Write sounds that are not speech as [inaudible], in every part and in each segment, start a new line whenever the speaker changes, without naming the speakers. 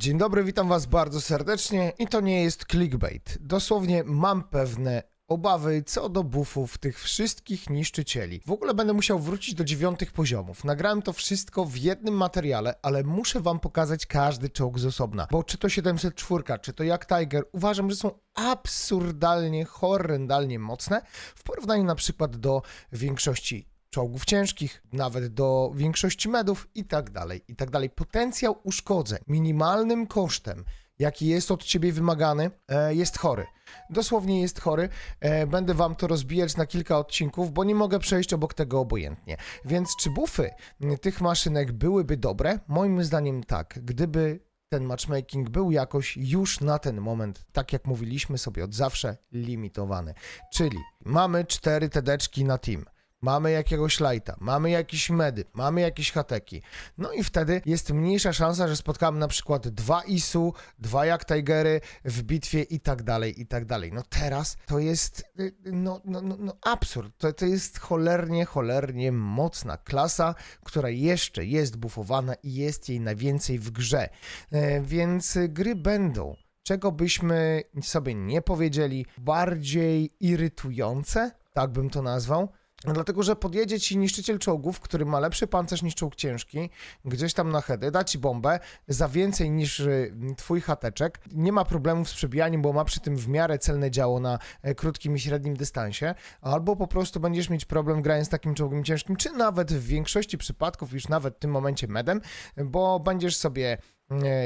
Dzień dobry, witam was bardzo serdecznie i to nie jest clickbait. Dosłownie mam pewne obawy co do buffów tych wszystkich niszczycieli. W ogóle będę musiał wrócić do dziewiątych poziomów. Nagrałem to wszystko w jednym materiale, ale muszę wam pokazać każdy czołg z osobna. Bo czy to 704, czy to jak Tiger, uważam, że są absurdalnie, horrendalnie mocne w porównaniu na przykład do większości czołgów ciężkich, nawet do większości medów i tak dalej, i tak dalej. Potencjał uszkodzeń minimalnym kosztem, jaki jest od ciebie wymagany, e, jest chory. Dosłownie jest chory. E, Będę wam to rozbijać na kilka odcinków, bo nie mogę przejść obok tego obojętnie. Więc czy buffy m, tych maszynek byłyby dobre? Moim zdaniem tak. Gdyby ten matchmaking był jakoś już na ten moment, tak jak mówiliśmy sobie od zawsze, limitowany. Czyli mamy cztery tedeczki na team. Mamy jakiegoś lighta, mamy jakieś medy, mamy jakieś hateki. No i wtedy jest mniejsza szansa, że spotkamy na przykład dwa ISU, dwa jak Tigery w bitwie i tak dalej, i tak dalej. No teraz to jest y, no, no, no, no absurd. To, to jest cholernie, cholernie mocna klasa, która jeszcze jest bufowana i jest jej najwięcej w grze. E, więc gry będą czego byśmy sobie nie powiedzieli, bardziej irytujące, tak bym to nazwał. Dlatego, że podjedzie ci niszczyciel czołgów, który ma lepszy pancerz niż czołg ciężki, gdzieś tam na heady, da ci bombę za więcej niż y, twój hateczek. Nie ma problemów z przebijaniem, bo ma przy tym w miarę celne działo na e, krótkim i średnim dystansie. Albo po prostu będziesz mieć problem grając takim czołgiem ciężkim, czy nawet w większości przypadków, już nawet w tym momencie medem, bo będziesz sobie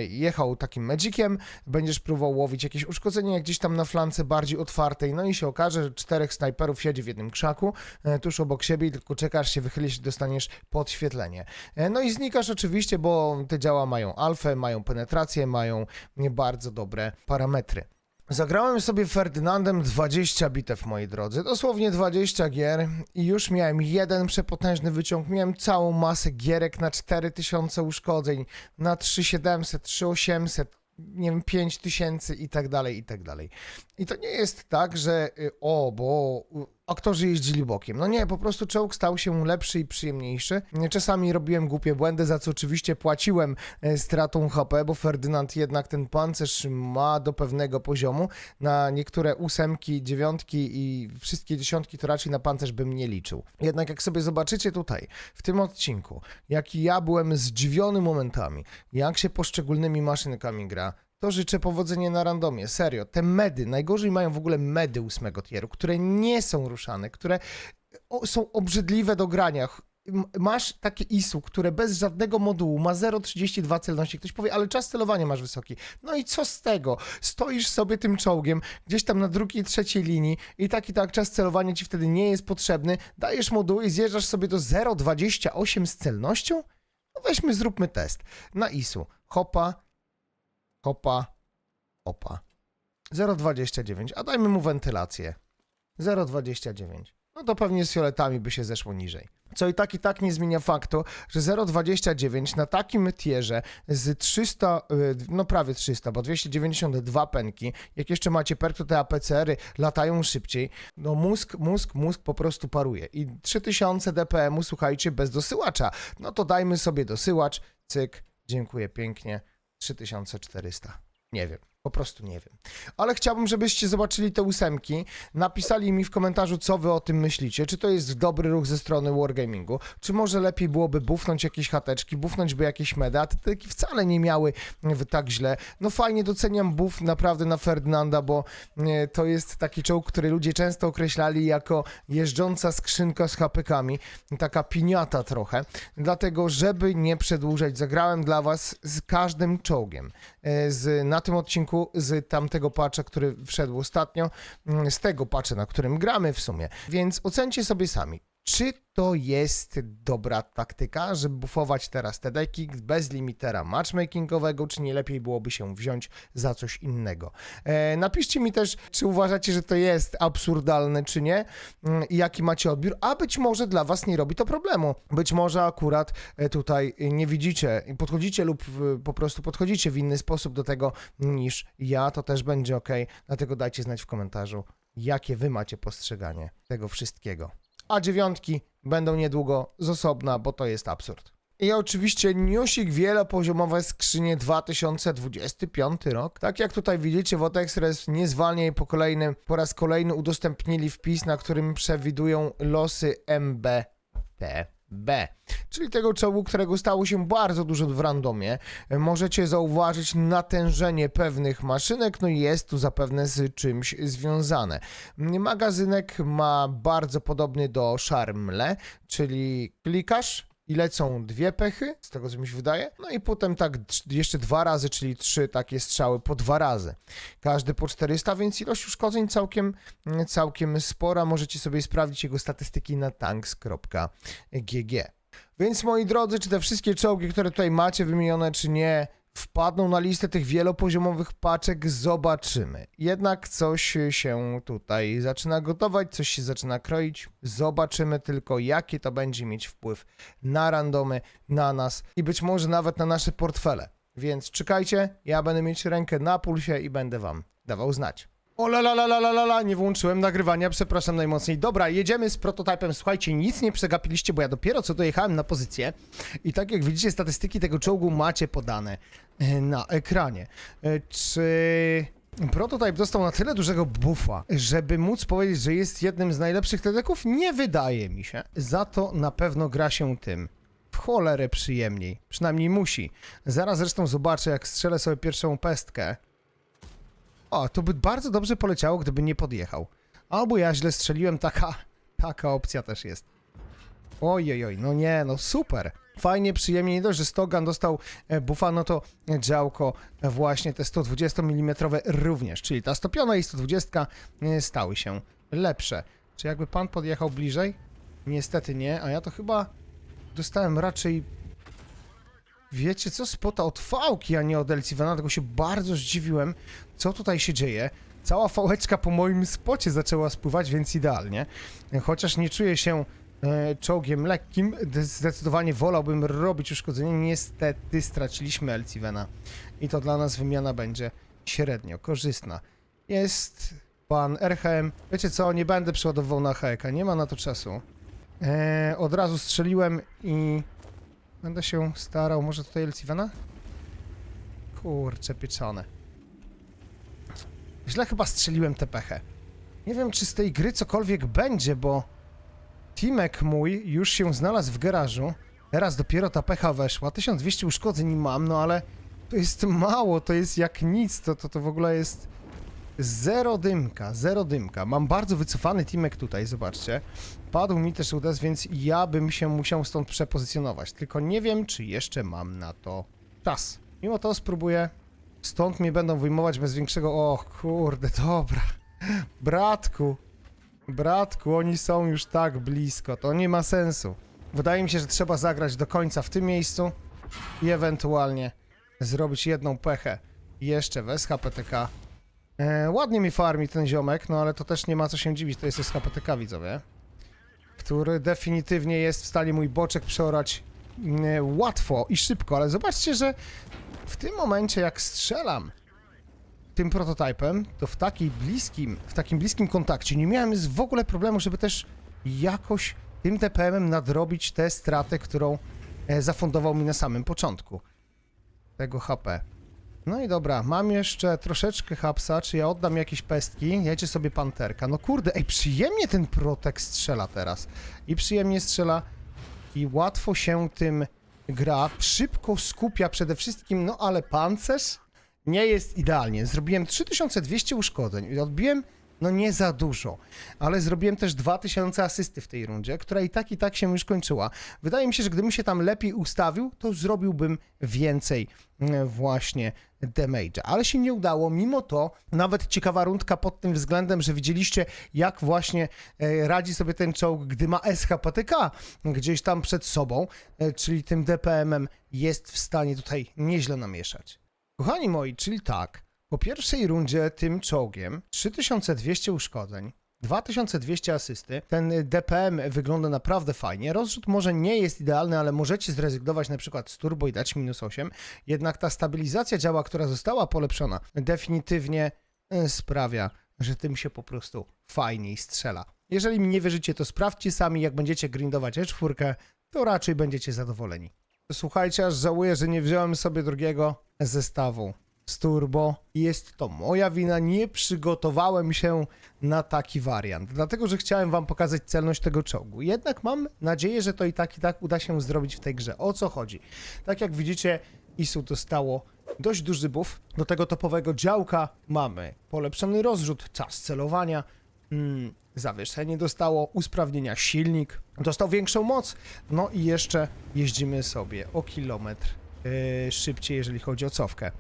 jechał takim Magiciem, będziesz próbował łowić jakieś uszkodzenia gdzieś tam na flance bardziej otwartej, no i się okaże, że czterech snajperów siedzi w jednym krzaku, e, tuż obok siebie i tylko czekasz się wychylić i dostaniesz podświetlenie. E, No i znikasz oczywiście, bo te działa mają alfę, mają penetrację, mają bardzo dobre parametry. Zagrałem sobie Ferdynandem 20 bitew, moi drodzy. Dosłownie 20 gier i już miałem jeden przepotężny wyciąg. Miałem całą masę gierek na 4000 uszkodzeń, na 3700, 3800, nie wiem, 5000 i tak dalej, i tak dalej. I to nie jest tak, że y, o, bo aktorzy jeździli bokiem. No nie, po prostu czołg stał się lepszy i przyjemniejszy. Czasami robiłem głupie błędy, za co oczywiście płaciłem e, stratą HP, bo Ferdynand jednak ten pancerz ma do pewnego poziomu. Na niektóre ósemki, dziewiątki i wszystkie dziesiątki to raczej na pancerz bym nie liczył. Jednak jak sobie zobaczycie tutaj, w tym odcinku, jaki ja byłem zdziwiony momentami, jak się poszczególnymi maszynkami gra, to życzę powodzenia na randomie. Serio, te medy, najgorzej mają w ogóle medy ósmego tieru, które nie są ruszane, które są obrzydliwe do grania. Masz takie ISU, które bez żadnego modułu ma 0,32 celności. Ktoś powie, ale czas celowania masz wysoki. No i co z tego? Stoisz sobie tym czołgiem gdzieś tam na drugiej, trzeciej linii i tak i tak czas celowania ci wtedy nie jest potrzebny. Dajesz moduł i zjeżdżasz sobie do 0,28 z celnością? No weźmy, zróbmy test. Na ISU. Hopa, hopa, opa. 0,29, a dajmy mu wentylację. 0,29. No to pewnie z fioletami by się zeszło niżej. Co i tak i tak nie zmienia faktu, że 0,29 na takim tierze z 300, y, no prawie 300, bo 292 penki, jak jeszcze macie perk, to te APCR-y latają szybciej, no mózg, mózg, mózg po prostu paruje. I 3000 DPM-u, słuchajcie, bez dosyłacza. No to dajmy sobie dosyłacz, cyk, dziękuję pięknie, 3400. Nie wiem, po prostu nie wiem. Ale chciałbym, żebyście zobaczyli te ósemki, napisali mi w komentarzu, co wy o tym myślicie. Czy to jest dobry ruch ze strony Wargamingu, czy może lepiej byłoby bufnąć jakieś chateczki, bufnąć by jakieś medy, a te teki wcale nie miały w tak źle. No fajnie doceniam buff naprawdę na Ferdynanda, bo e, to jest taki czołg, który ludzie często określali jako jeżdżąca skrzynka z hapekami, taka piniata trochę. Dlatego, żeby nie przedłużać, zagrałem dla was z każdym czołgiem. E, Z, na tym odcinku z tamtego patcha, który wszedł ostatnio, mm, z tego patcha, na którym gramy w sumie. Więc ocencie sobie sami. Czy to jest dobra taktyka, żeby bufować teraz te deki bez limitera matchmakingowego, czy nie lepiej byłoby się wziąć za coś innego? E, napiszcie mi też, czy uważacie, że to jest absurdalne, czy nie mm, i jaki macie odbiór, a być może dla was nie robi to problemu. Być może akurat e, tutaj nie widzicie i podchodzicie lub e, po prostu podchodzicie w inny sposób do tego niż ja, to też będzie ok. Dlatego dajcie znać w komentarzu, jakie wy macie postrzeganie tego wszystkiego. A dziewiątki będą niedługo z osobna, bo to jest absurd. I oczywiście newsik wielopoziomowe skrzynie 2025 rok. Tak jak tutaj widzicie, Wotexpress nie zwalnia po kolejnym, po raz kolejny udostępnili wpis, na którym przewidują losy MBTB. Czyli tego czołgu, którego stało się bardzo dużo w randomie. Możecie zauważyć natężenie pewnych maszynek, no i jest tu zapewne z czymś związane. Magazynek ma bardzo podobny do Charmle, czyli klikasz i lecą dwie pechy, z tego co mi się wydaje, no i potem tak jeszcze dwa razy, czyli trzy takie strzały po dwa razy. Każdy po 400, więc ilość uszkodzeń całkiem, całkiem spora. Możecie sobie sprawdzić jego statystyki na tanks.gg. Więc moi drodzy, czy te wszystkie czołgi, które tutaj macie wymienione, czy nie, wpadną na listę tych wielopoziomowych paczek, zobaczymy. Jednak coś się tutaj zaczyna gotować, coś się zaczyna kroić. Zobaczymy tylko, jaki to będzie mieć wpływ na randomy, na nas i być może nawet na nasze portfele. Więc czekajcie, ja będę mieć rękę na pulsie i będę wam dawał znać. O la la la la la la nie włączyłem nagrywania, przepraszam najmocniej. Dobra, jedziemy z prototypem. Słuchajcie, nic nie przegapiliście, bo ja dopiero co dojechałem na pozycję i tak jak widzicie, statystyki tego czołgu macie podane e, na ekranie. E, Czy prototyp dostał na tyle dużego buffa, żeby móc powiedzieć, że jest jednym z najlepszych tedeków? Nie wydaje mi się. Za to na pewno gra się tym w cholerę przyjemniej. Przynajmniej musi. Zaraz zresztą zobaczę, jak strzelę sobie pierwszą pestkę. O, to by bardzo dobrze poleciało, gdyby nie podjechał. Albo ja źle strzeliłem, taka, taka opcja też jest. Oj, oj, no nie, no super. Fajnie, przyjemnie, nie dość, że Stogan dostał e, buffa, no to działko właśnie te 120 mm również, czyli ta stopiona i 120 e, stały się lepsze. Czy jakby pan podjechał bliżej? Niestety nie, a ja to chyba dostałem raczej wiecie co, spota od fałki, a nie od Elcivena, dlatego się bardzo zdziwiłem, co tutaj się dzieje. Cała fałeczka po moim spocie zaczęła spływać, więc idealnie. Chociaż nie czuję się e, czołgiem lekkim, de- zdecydowanie wolałbym robić uszkodzenie. Niestety straciliśmy Elcivena i to dla nas wymiana będzie średnio korzystna. Jest pan RHM. Wiecie co, nie będę przeładowywał na HK, nie ma na to czasu. E, od razu strzeliłem i Będę się starał, może tutaj Elcivena? Kurczę, pieczone. Źle chyba strzeliłem tę pechę. Nie wiem, czy z tej gry cokolwiek będzie, bo Timek mój już się znalazł w garażu. Teraz dopiero ta pecha weszła. 1200 uszkodzeń mam, no ale to jest mało, to jest jak nic, to, to, to w ogóle jest zero dymka, zero dymka. Mam bardzo wycofany Timek tutaj, zobaczcie. Padł mi też udes, więc ja bym się musiał stąd przepozycjonować. Tylko nie wiem, czy jeszcze mam na to czas. Mimo to spróbuję. Stąd mnie będą wyjmować bez większego... O kurde, dobra. Bratku. Bratku, oni są już tak blisko. To nie ma sensu. Wydaje mi się, że trzeba zagrać do końca w tym miejscu i ewentualnie zrobić jedną pechę jeszcze w SHPTK. E, ładnie mi farmi ten ziomek, no ale to też nie ma co się dziwić, to jest SHPTK, widzowie który definitywnie jest w stanie mój boczek przeorać mm, łatwo i szybko, ale zobaczcie, że w tym momencie jak strzelam tym prototypem, to w takiej bliskim, w takim bliskim kontakcie nie miałem w ogóle problemu, żeby też jakoś tym TPM-em nadrobić tę stratę, którą e, zafundował mi na samym początku tego HP. No i dobra, mam jeszcze troszeczkę hapsa, czy ja oddam jakieś pestki? Jedzie sobie panterka. No kurde, ej, przyjemnie ten protek strzela teraz. I przyjemnie strzela i łatwo się tym gra. Szybko skupia przede wszystkim, no ale pancerz nie jest idealnie. Zrobiłem 3200 uszkodzeń i odbiłem no nie za dużo, ale zrobiłem też 2000 asysty w tej rundzie, która i tak i tak się już kończyła. Wydaje mi się, że gdybym się tam lepiej ustawił, to zrobiłbym więcej mm, właśnie damage'a, ale się nie udało. Mimo to nawet ciekawa rundka pod tym względem, że widzieliście jak właśnie e, radzi sobie ten czołg, gdy ma SHPTK gdzieś tam przed sobą, e, czyli tym DPM-em jest w stanie tutaj nieźle namieszać. Kochani moi, czyli tak, po pierwszej rundzie tym czołgiem 3200 uszkodzeń, 2200 asysty. Ten DPM wygląda naprawdę fajnie. Rozrzut może nie jest idealny, ale możecie zrezygnować na przykład z turbo i dać minus 8. Jednak ta stabilizacja działa, która została polepszona, definitywnie e, sprawia, że tym się po prostu fajniej strzela. Jeżeli mi nie wierzycie, to sprawdźcie sami, jak będziecie grindować E4, to raczej będziecie zadowoleni. Słuchajcie, aż żałuję, że nie wziąłem sobie drugiego zestawu z turbo. Jest to moja wina, nie przygotowałem się na taki wariant, dlatego że chciałem wam pokazać celność tego czołgu. Jednak mam nadzieję, że to i tak i tak uda się zrobić w tej grze. O co chodzi? Tak jak widzicie, ISU dostało dość duży buff. Do tego topowego działka mamy polepszony rozrzut, czas celowania, mm, zawieszenie dostało, usprawnienia silnik, dostał większą moc, no i jeszcze jeździmy sobie o kilometr yy, szybciej, jeżeli chodzi o cofkę.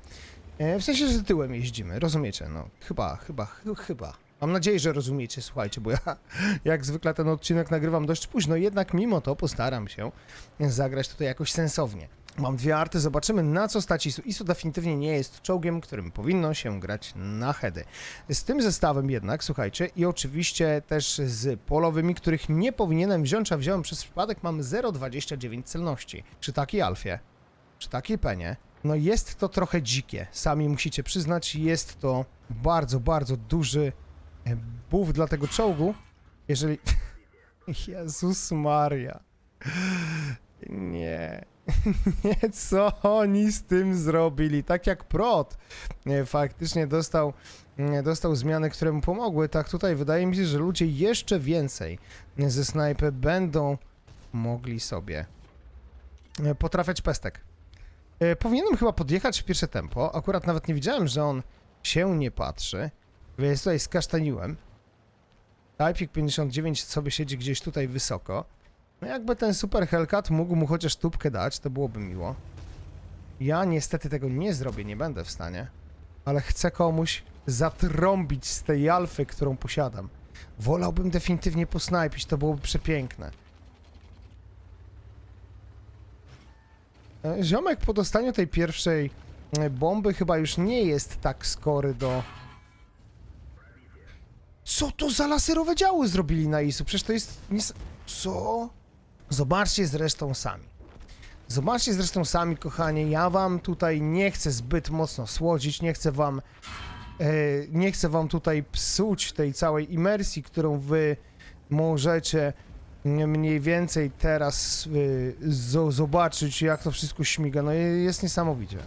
E, W sensie, że tyłem jeździmy, rozumiecie? No, chyba, chyba, ch- chyba. Mam nadzieję, że rozumiecie, słuchajcie, bo ja [laughs] jak zwykle ten odcinek nagrywam dość późno, jednak mimo to postaram się zagrać tutaj jakoś sensownie. Mam dwie arty, zobaczymy na co stać ISU. ISU definitywnie nie jest czołgiem, którym powinno się grać na heady. Z tym zestawem jednak, słuchajcie, i oczywiście też z polowymi, których nie powinienem wziąć, a wziąłem przez przypadek, mam 0,29 celności. Przy takiej alfie, przy takiej penie, no jest to trochę dzikie, sami musicie przyznać, jest to bardzo, bardzo duży e, buff dla tego czołgu, jeżeli... [laughs] Jezus Maria. Nie. [laughs] Nie, co oni z tym zrobili? Tak jak Prot e, faktycznie dostał, e, dostał zmiany, które mu pomogły, tak tutaj wydaje mi się, że ludzie jeszcze więcej ze snajpy będą mogli sobie potrafiać pestek. E, Powinienem chyba podjechać w pierwsze tempo. Akurat nawet nie widziałem, że on się nie patrzy, więc tutaj skasztaniłem. Typik 59 sobie siedzi gdzieś tutaj wysoko. No jakby ten Super Hellcat mógł mu chociaż tubkę dać, to byłoby miło. Ja niestety tego nie zrobię, nie będę w stanie. Ale chcę komuś zatrąbić z tej alfy, którą posiadam. Wolałbym definitywnie posnajpić, to byłoby przepiękne. Ziomek po dostaniu tej pierwszej e, bomby chyba już nie jest tak skory do... Co to za laserowe działy zrobili na ISU? Przecież to jest... Co? Zobaczcie zresztą sami. Zobaczcie zresztą sami, kochanie, ja wam tutaj nie chcę zbyt mocno słodzić, nie chcę wam e, nie chcę wam tutaj psuć tej całej imersji, którą wy możecie mniej więcej teraz y, zo- zobaczyć, jak to wszystko śmiga. No jest niesamowicie.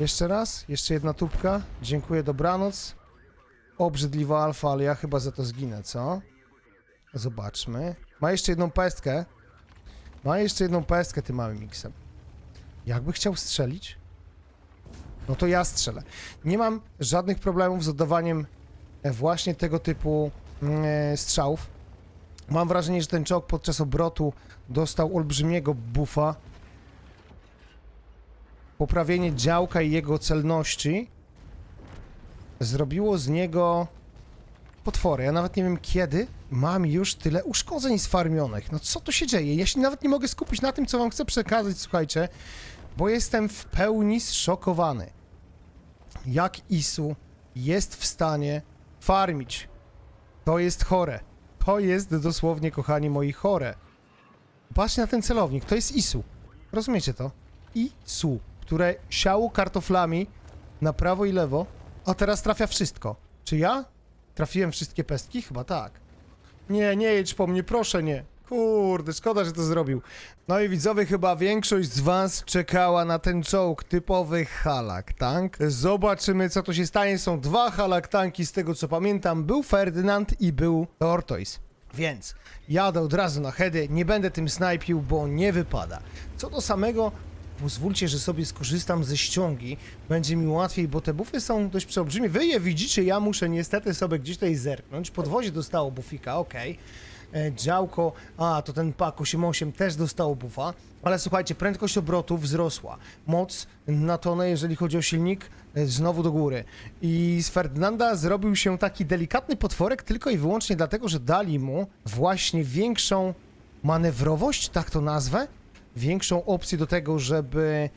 Jeszcze raz, jeszcze jedna tubka. Dziękuję, dobranoc. Obrzydliwa alfa, ale ja chyba za to zginę, co? Zobaczmy. Ma jeszcze jedną pestkę. Ma jeszcze jedną pestkę tym małym miksem. Jakby chciał strzelić? No to ja strzelę. Nie mam żadnych problemów z oddawaniem e, właśnie tego typu mm, e, strzałów. Mam wrażenie, że ten czołg podczas obrotu dostał olbrzymiego buffa. Poprawienie działka i jego celności zrobiło z niego potwory. Ja nawet nie wiem kiedy mam już tyle uszkodzeń sfarmionych. No co tu się dzieje? Ja się nawet nie mogę skupić na tym, co wam chcę przekazać, słuchajcie, bo jestem w pełni zszokowany. Jak ISU jest w stanie farmić. To jest chore. To jest dosłownie, kochani moi, chore. Patrzcie na ten celownik, to jest ISU. Rozumiecie to? ISU, które siało kartoflami na prawo i lewo, a teraz trafia wszystko. Czy ja trafiłem wszystkie pestki? Chyba tak. Nie, nie jedź po mnie, proszę nie. Kurde, szkoda, że to zrobił. No i widzowie, chyba większość z was czekała na ten czołg, typowy halak tank. Zobaczymy, co tu się stanie. Są dwa halak tanki, z tego co pamiętam. Był Ferdynand i był Tortoise. Więc jadę od razu na heady, nie będę tym snajpił, bo nie wypada. Co do samego, pozwólcie, że sobie skorzystam ze ściągi. Będzie mi łatwiej, bo te bufy są dość przeolbrzymie. Wy je widzicie, ja muszę niestety sobie gdzieś tutaj zerknąć. Podwozie dostało bufika, okej. E, Działko, a to ten pak 8.8 też dostało buffa, ale słuchajcie, prędkość obrotu wzrosła. Moc na tonę, jeżeli chodzi o silnik, e, znowu do góry. I z Ferdynanda zrobił się taki delikatny potworek tylko i wyłącznie dlatego, że dali mu właśnie większą manewrowość, tak to nazwę, większą opcję do tego, żeby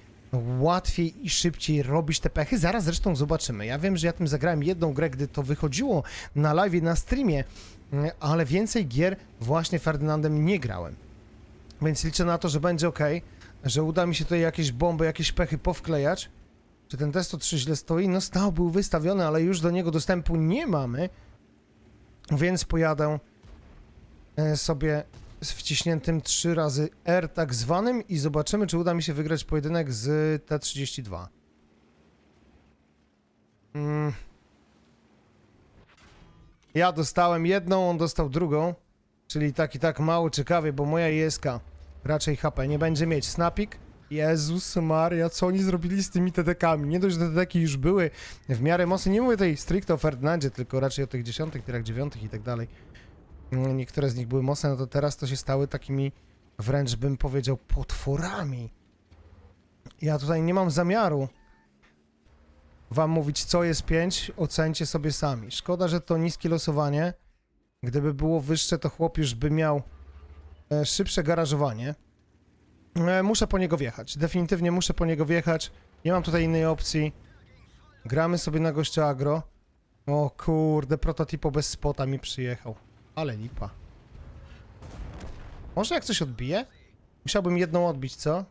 łatwiej i szybciej robić te pechy. Zaraz zresztą zobaczymy. Ja wiem, że ja tym zagrałem jedną grę, gdy to wychodziło na live, na streamie, ale więcej gier właśnie Ferdynandem nie grałem. Więc liczę na to, że będzie ok, że uda mi się tutaj jakieś bomby, jakieś pechy powklejać. Czy ten Testo 3 źle stoi? No stał, był wystawiony, ale już do niego dostępu nie mamy, więc pojadę e, sobie z wciśniętym 3 razy R tak zwanym i zobaczymy, czy uda mi się wygrać pojedynek z T32. Mm. Ja dostałem jedną, on dostał drugą, czyli tak i tak mało ciekawie, bo moja ISK raczej HP nie będzie mieć. Snapik? Jezus Maria, co oni zrobili z tymi TDK-ami? Nie dość, że TDK już były w miarę mocne, nie mówię tej stricte o Ferdynandzie, tylko raczej o tych dziesiątych, tyrach dziewiątych i tak dalej. Mm, Niektóre z nich były mocne, no to teraz to się stały takimi wręcz bym powiedział potworami. Ja tutaj nie mam zamiaru wam mówić co jest 5, ocencie sobie sami. Szkoda, że to niskie losowanie. Gdyby było wyższe, to chłop już by miał e, szybsze garażowanie. E, muszę po niego wjechać. Definitywnie muszę po niego wjechać. Nie mam tutaj innej opcji. Gramy sobie na gościa agro. O kurde, prototypo bez spota mi przyjechał. Ale lipa. Może jak coś odbije? Musiałbym jedną odbić, co?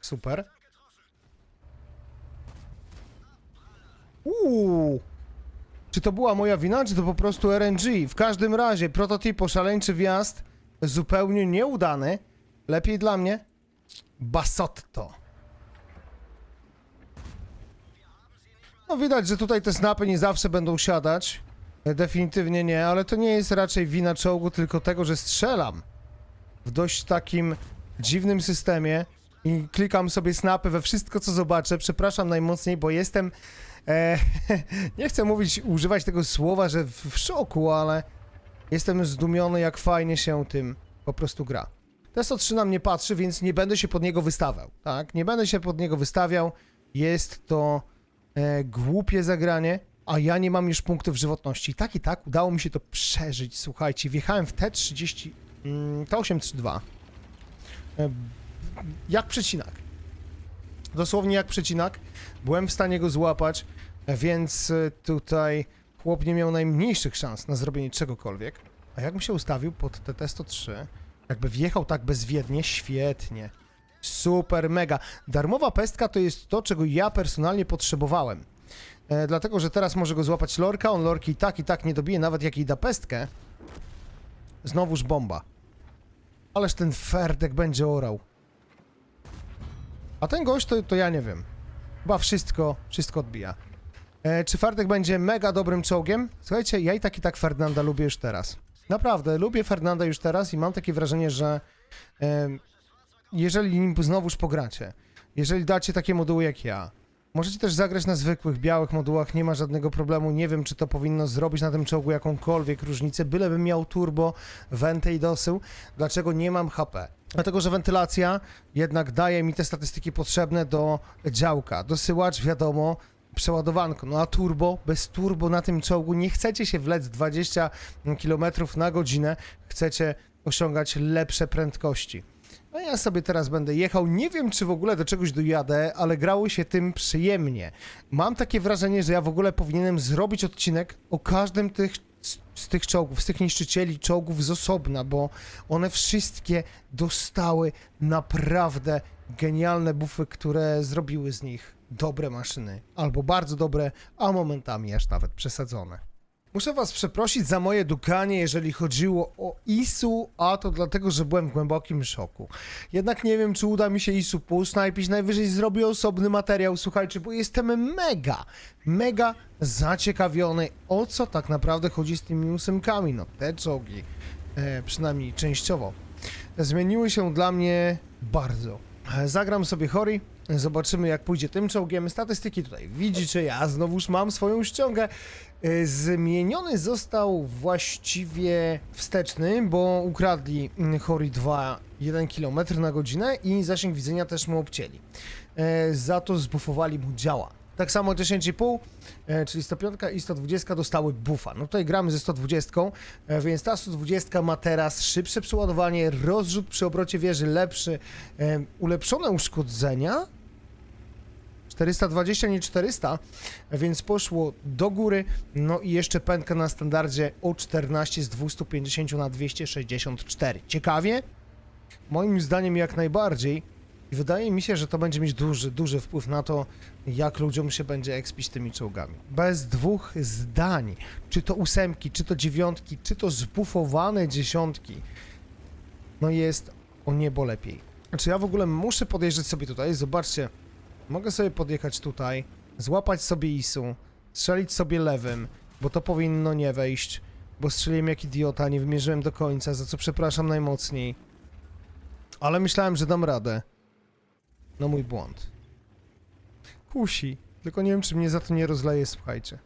Super. Uuu. Czy to była moja wina, czy to po prostu RNG? W każdym razie, prototypo, szaleńczy wjazd, zupełnie nieudany. Lepiej dla mnie. Basotto. No widać, że tutaj te snapy nie zawsze będą siadać. E, Definitywnie nie, ale to nie jest raczej wina czołgu, tylko tego, że strzelam w dość takim dziwnym systemie i klikam sobie snapy we wszystko, co zobaczę. Przepraszam najmocniej, bo jestem. E, [laughs] nie chcę mówić, używać tego słowa, że w, w szoku, ale jestem zdumiony, jak fajnie się tym po prostu gra. Testo 3 na mnie patrzy, więc nie będę się pod niego wystawiał. Tak, nie będę się pod niego wystawiał. Jest to e, głupie zagranie, a ja nie mam już punktów żywotności. Tak i tak udało mi się to przeżyć. Słuchajcie, wjechałem w T30, mm, T832. E, jak przecinak. Dosłownie jak przecinak. Byłem w stanie go złapać, więc e, tutaj chłop nie miał najmniejszych szans na zrobienie czegokolwiek. A jak mi się ustawił pod TT-103, jakby wjechał tak bezwiednie, świetnie. Super, mega. Darmowa pestka to jest to, czego ja personalnie potrzebowałem. E, dlatego, że teraz może go złapać lorka, on lorki i tak i tak nie dobije, nawet jak jej da pestkę. Znowuż bomba. Ależ ten Ferdek będzie orał. A ten gość to, to ja nie wiem. Chyba wszystko, wszystko odbija. E, czy Ferdek będzie mega dobrym czołgiem? Słuchajcie, ja i tak i tak Fernanda lubię już teraz. Naprawdę, lubię Fernanda już teraz i mam takie wrażenie, że e, jeżeli nim znowuż pogracie, jeżeli dacie takie moduły jak ja, możecie też zagrać na zwykłych, białych modułach, nie ma żadnego problemu. Nie wiem, czy to powinno zrobić na tym czołgu jakąkolwiek różnicę, bylebym miał turbo, wentę i dosył. Dlaczego nie mam HP? Dlatego, że wentylacja jednak daje mi te statystyki potrzebne do działka. Dosyłacz, wiadomo, przeładowanko. No a turbo, bez turbo na tym czołgu nie chcecie się wlec 20 km na godzinę, chcecie osiągać lepsze prędkości. No ja sobie teraz będę jechał. Nie wiem, czy w ogóle do czegoś dojadę, ale grało się tym przyjemnie. Mam takie wrażenie, że ja w ogóle powinienem zrobić odcinek o każdym tych, z, z tych czołgów, z tych niszczycieli czołgów z osobna, bo one wszystkie dostały naprawdę genialne bufy, które zrobiły z nich dobre maszyny. Albo bardzo dobre, a momentami aż nawet przesadzone. Muszę was przeprosić za moje dukanie, jeżeli chodziło o ISU, a to dlatego, że byłem w głębokim szoku. Jednak nie wiem, czy uda mi się ISU półsnajpić, najwyżej zrobię osobny materiał, słuchajcie, bo jestem mega, mega zaciekawiony, o co tak naprawdę chodzi z tymi ósemkami. No, te czołgi, e, przynajmniej częściowo, zmieniły się dla mnie bardzo. Zagram sobie Hori, zobaczymy jak pójdzie tym czołgiem. Statystyki tutaj widzicie, ja znowuż mam swoją ściągę. E, Zmieniony został właściwie wsteczny, bo ukradli mm, Hori 2 1 km na godzinę i zasięg widzenia też mu obcięli. E, Za to zbufowali mu działa. Tak samo 10,5, e, czyli 105 i 120 dostały buffa. No tutaj gramy ze 120, e, więc ta 120 ma teraz szybsze przeładowanie, rozrzut przy obrocie wieży lepszy, e, ulepszone uszkodzenia. 420, nie 400, więc poszło do góry. No i jeszcze pędka na standardzie o 14 z 250 na 264. Ciekawie? Moim zdaniem jak najbardziej. I wydaje mi się, że to będzie mieć duży, duży wpływ na to, jak ludziom się będzie expić tymi czołgami. Bez dwóch zdań, czy to ósemki, czy to dziewiątki, czy to zbufowane dziesiątki, no jest o niebo lepiej. Znaczy ja w ogóle muszę podjeżdżać sobie tutaj, zobaczcie, mogę sobie podjechać tutaj, złapać sobie ISU, strzelić sobie lewym, bo to powinno nie wejść, bo strzeliłem jak idiota, nie wymierzyłem do końca, za co przepraszam najmocniej. Ale myślałem, że dam radę. No mój błąd. Kusi. Tylko nie wiem, czy mnie za to nie rozleje, słuchajcie.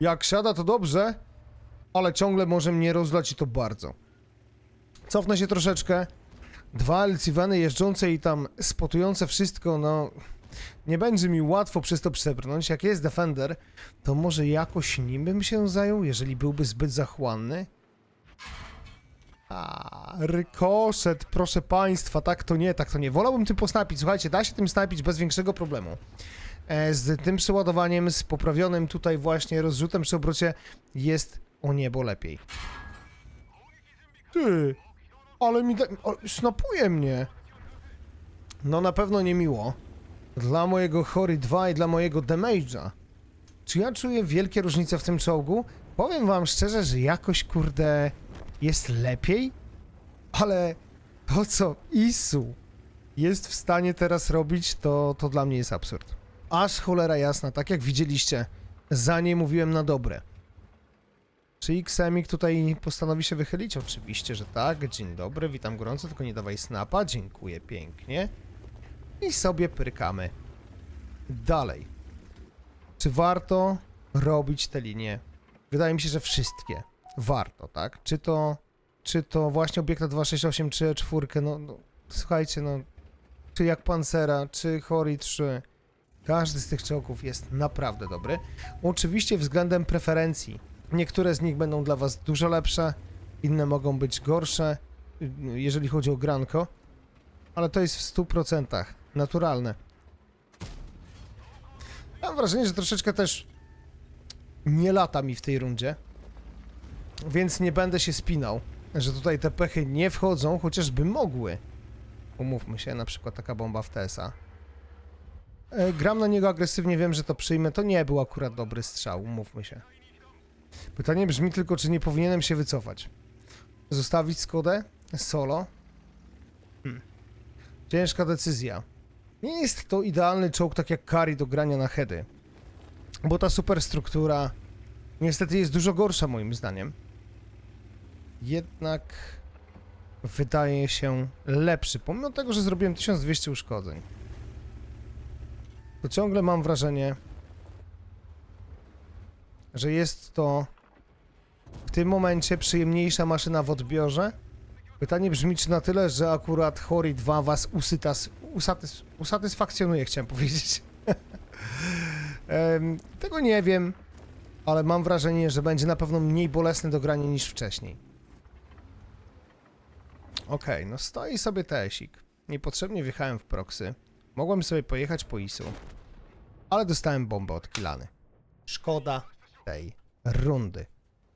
Jak siada, to dobrze, ale ciągle może mnie rozlać i to bardzo. Cofnę się troszeczkę. Dwa LCVany jeżdżące i tam spotujące wszystko, no... Nie będzie mi łatwo przez to przebrnąć. Jak jest Defender, to może jakoś nim bym się zajął, jeżeli byłby zbyt zachłanny? A, rykoszet, proszę państwa, tak to nie, tak to nie. Wolałbym tym posnapić, słuchajcie, da się tym snapić bez większego problemu. E, z tym przeładowaniem, z poprawionym tutaj właśnie rozrzutem przy obrocie jest o niebo lepiej. Ty, ale mi da... o, snapuje mnie. No na pewno niemiło. Dla mojego Hory 2 i dla mojego Damage'a. Czy ja czuję wielkie różnice w tym czołgu? Powiem wam szczerze, że jakoś kurde jest lepiej, ale to co Isu jest w stanie teraz robić, to, to dla mnie jest absurd. Aż cholera jasna, tak jak widzieliście, za nie mówiłem na dobre. Czy Xemik tutaj postanowi się wychylić? Oczywiście, że tak. Dzień dobry, witam gorąco, tylko nie dawaj snapa. Dziękuję pięknie. I sobie pyrkamy. Dalej. Czy warto robić te linie? Wydaje mi się, że wszystkie. Warto, tak? Czy to, czy to właśnie obiekta 268, czy 4, no, no słuchajcie, no, czy jak Pancera, czy Hori 3, każdy z tych czołgów jest naprawdę dobry. Oczywiście względem preferencji. Niektóre z nich będą dla was dużo lepsze, inne mogą być gorsze, jeżeli chodzi o granko, ale to jest w 100% naturalne. Mam wrażenie, że troszeczkę też nie lata mi w tej rundzie, więc nie będę się spinał, że tutaj te pechy nie wchodzą, chociażby mogły. Umówmy się, na przykład taka bomba w TSA. E, Gram na niego agresywnie, wiem, że to przyjmę. To nie był akurat dobry strzał, umówmy się. Pytanie brzmi tylko, czy nie powinienem się wycofać. Zostawić Skodę? Solo? Hmm. Ciężka decyzja. Nie jest to idealny czołg tak jak Kari do grania na heady. Bo ta superstruktura niestety jest dużo gorsza moim zdaniem. Jednak wydaje się lepszy, pomimo tego, że zrobiłem 1200 uszkodzeń. To ciągle mam wrażenie, że jest to w tym momencie przyjemniejsza maszyna w odbiorze. Pytanie brzmi, czy na tyle, że akurat Hori 2 was usytas, usatys, usatysfakcjonuje, chciałem powiedzieć. [laughs] Tego nie wiem, ale mam wrażenie, że będzie na pewno mniej bolesny do grania niż wcześniej. Okej, no stoi sobie TSik. Niepotrzebnie wjechałem w proxy. Mogłem sobie pojechać po ISU, ale dostałem bombę od Kilany. Szkoda tej rundy.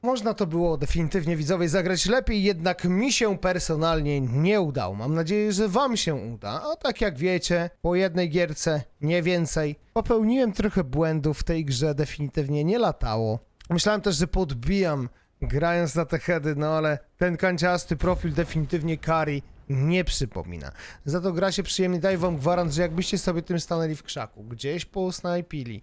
Można to było definitywnie widzowie zagrać lepiej, jednak mi się personalnie nie udało. Mam nadzieję, że wam się uda. A tak jak wiecie, po jednej gierce, nie więcej. Popełniłem trochę błędów w tej grze, definitywnie nie latało. Myślałem też, że podbijam grając na te heady, no ale ten kanciasty profil definitywnie Kari nie przypomina. Za to gra się przyjemnie, daj wam gwarant, że jakbyście sobie tym stanęli w krzaku, gdzieś posnajpili,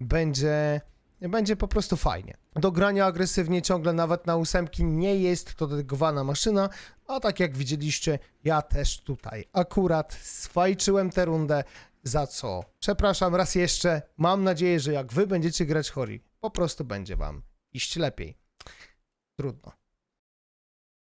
będzie, będzie po prostu fajnie. Do grania agresywnie ciągle nawet na ósemki nie jest to dedykowana maszyna, a tak jak widzieliście, ja też tutaj akurat swajczyłem tę rundę, za co przepraszam raz jeszcze, mam nadzieję, że jak wy będziecie grać Hori, po prostu będzie wam iść lepiej. трудно.